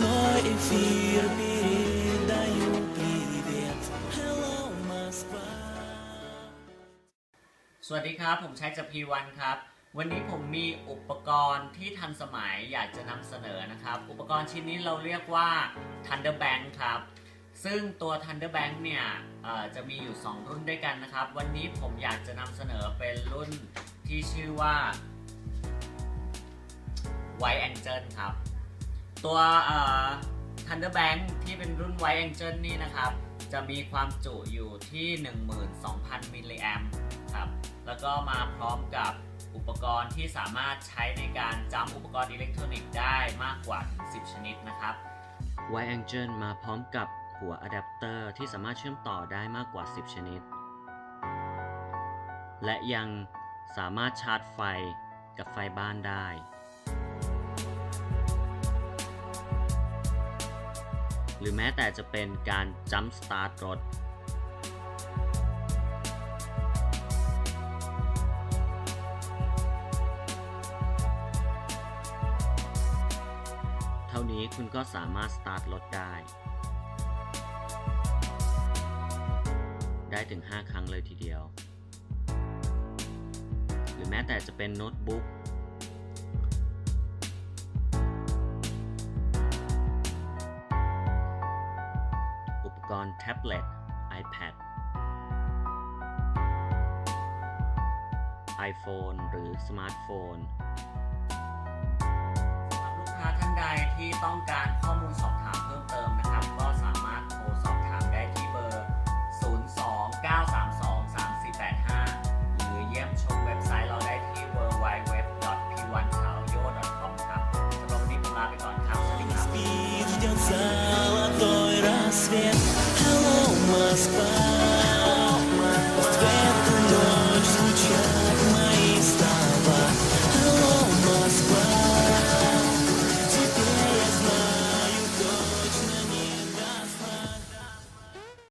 สวัสดีครับ ผมชัยจพีวันครับ วันนี้ผมมีอุปกรณ์ที่ทันสมัยอยากจะนำเสนอนะครับ อุปกรณ์ชิ้นนี้เราเรียกว่า Thunderbank ครับ ซึ่งตัว Thunderbank เนี่ยจะมีอยู่ 2 รุ่นด้วยกันนะครับ วันนี้ผมอยากจะนำเสนอเป็นรุ่นที่ชื่อว่า White Angel ครับ ตัวเอ่อ Thunderbank ที่เป็นรุ่น White Angel นี่นะครับ จะมีความจุอยู่ที่ 12,000 มิลลิแอมครับ แล้วก็มาพร้อมกับอุปกรณ์ที่สามารถใช้ในการจำอุปกรณ์อิเล็กทรอนิกส์ได้มากกว่า 10 ชนิดนะครับ Y Angel มาพร้อมกับหัวอะแดปเตอร์ที่สามารถเชื่อมต่อได้มากกว่า 10 ชนิด และยังสามารถชาร์จไฟกับไฟบ้านได้ หรือแม้แต่จะเป็นการจัมป์สตาร์ทรถเท่านี้คุณก็สามารถสตาร์ทรถได้ ได้ถึง 5 ครั้งเลยทีเดียว หรือแม้แต่จะเป็นโน้ตบุ๊ก กรณ์แท็บเล็ต iPad iPhone หรือสมาร์ทโฟนสำหรับลูกค้าท่านใดที่ต้องการ